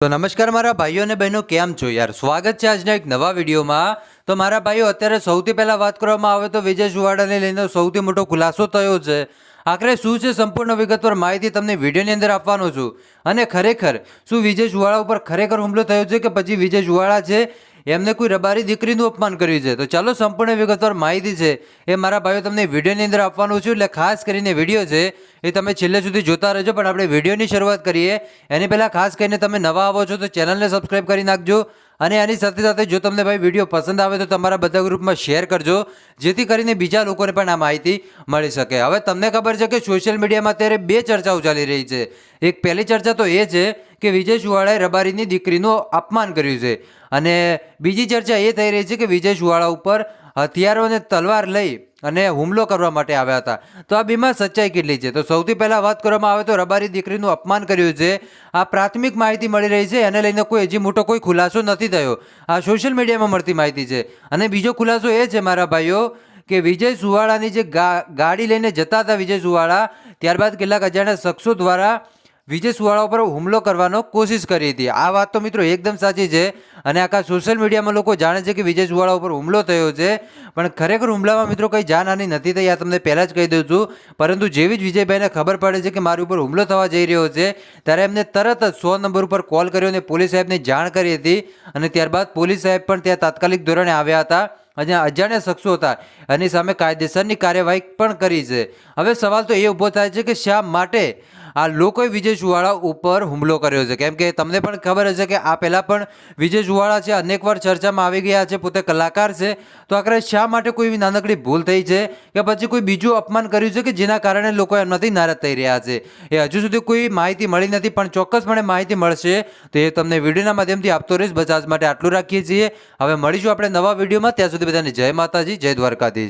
તો નમસ્કાર મારા ભાઈઓ અને બહેનો, કેમ છો યાર? સ્વાગત છે આજના એક નવા વિડીયોમાં. તો મારા ભાઈઓ, અત્યારે સૌથી પહેલાં વાત કરવામાં આવે તો વિજય સુવાડાને લઈને સૌથી મોટો ખુલાસો થયો છે. આખરે શું છે સંપૂર્ણ વિગતવાર માહિતી તમને વિડીયોની અંદર આપવાનો છું. અને ખરેખર, શું વિજય સુવાળા ઉપર ખરેખર હુમલો થયો છે કે પછી વિજય સુવાળા છે? એમને કોઈ રબારી દીકરીનું અપમાન કર્યું છે? તો ચાલો સંપૂર્ણ વિગતવાર માહિતી છે એ મારા ભાઈઓ તમને વિડીયોની અંદર આપવાનું છું. એટલે ખાસ કરીને વીડિયો છે એ તમે છેલ્લે સુધી જોતા રહેજો, પણ આપણે વિડીયોની શરૂઆત કરીએ. એની પહેલાં ખાસ કરીને તમે નવા આવો છો, તો ચેનલને સબસ્ક્રાઈબ કરી નાખજો. અને એની સાથે સાથે જો તમને ભાઈ વીડિયો પસંદ આવે, તો તમારા બધા ગ્રુપમાં શેર કરજો, જેથી કરીને બીજા લોકોને પણ આ માહિતી મળી શકે. હવે તમને ખબર છે કે સોશિયલ મીડિયામાં અત્યારે બે ચર્ચાઓ ચાલી રહી છે. એક પહેલી ચર્ચા તો એ છે કે વિજય સુવાળાએ રબારીની દીકરીનું અપમાન કર્યું છે. અને બીજી ચર્ચા એ થઈ રહી છે કે વિજય સુવાળા ઉપર હથિયારો અને તલવાર લઈ અને હુમલો કરવા માટે આવ્યા હતા. તો આ બેમાં સચ્ચાઈ કેટલી છે? તો સૌથી પહેલાં વાત કરવામાં આવે તો રબારી દીકરીનું અપમાન કર્યું છે. આ પ્રાથમિક માહિતી મળી રહી છે. એને લઈને કોઈ હજી મોટો કોઈ ખુલાસો નથી થયો. આ સોશિયલ મીડિયામાં મળતી માહિતી છે. અને બીજો ખુલાસો એ છે, મારા ભાઈઓ, કે વિજય સુવાળાની જે ગાડી લઈને જતા હતા વિજય સુવાળા, ત્યારબાદ કેટલાક અજાણ્યા શખ્સો દ્વારા વિજય સુવાળા ઉપર હુમલો કરવાનો કોશિશ કરી હતી. આ વાત તો મિત્રો એકદમ સાચી છે અને આખા સોશિયલ મીડિયામાં લોકો જાણે છે કે વિજય સુવાળા ઉપર હુમલો થયો છે, પણ ખરેખર હુમલામાં મિત્રો કંઈ જાનહાની નથી થઈ, આ તમને પહેલાં જ કહી દઉં છું. પરંતુ જેવી જ વિજયભાઈને ખબર પડે છે કે મારી ઉપર હુમલો થવા જઈ રહ્યો છે, ત્યારે એમને તરત જ સો નંબર ઉપર કોલ કર્યો અને પોલીસ સાહેબને જાણ કરી હતી અને ત્યારબાદ પોલીસ સાહેબ પણ ત્યાં તાત્કાલિક ધોરણે આવ્યા હતા અને અજાણ્યા શખ્સો હતા. એની સામે કાયદેસરની કાર્યવાહી પણ કરી છે. હવે સવાલ તો એ ઊભો થાય છે કે શા માટે આ લોકોએ વિજય જુવાળા ઉપર હુમલો કર્યો છે. કેમ કે તમને પણ ખબર હશે કે આ પહેલાં પણ વિજય જુવાળા છે, અનેકવાર ચર્ચામાં આવી ગયા છે, પોતે કલાકાર છે. તો આખરે શા માટે કોઈ નાનકડી ભૂલ થઈ છે કે પછી કોઈ બીજું અપમાન કર્યું છે કે જેના કારણે લોકો એમનાથી નારાજ થઈ રહ્યા છે? એ હજુ સુધી કોઈ માહિતી મળી નથી, પણ ચોક્કસપણે માહિતી મળશે. તો એ તમને વિડીયોના માધ્યમથી આપતો રહીશ. બસ આજ માટે આટલું રાખીએ છીએ. હવે મળીશું આપણે નવા વિડીયોમાં. ત્યાં સુધી બધાને જય માતાજી, જય દ્વારકાધીશ.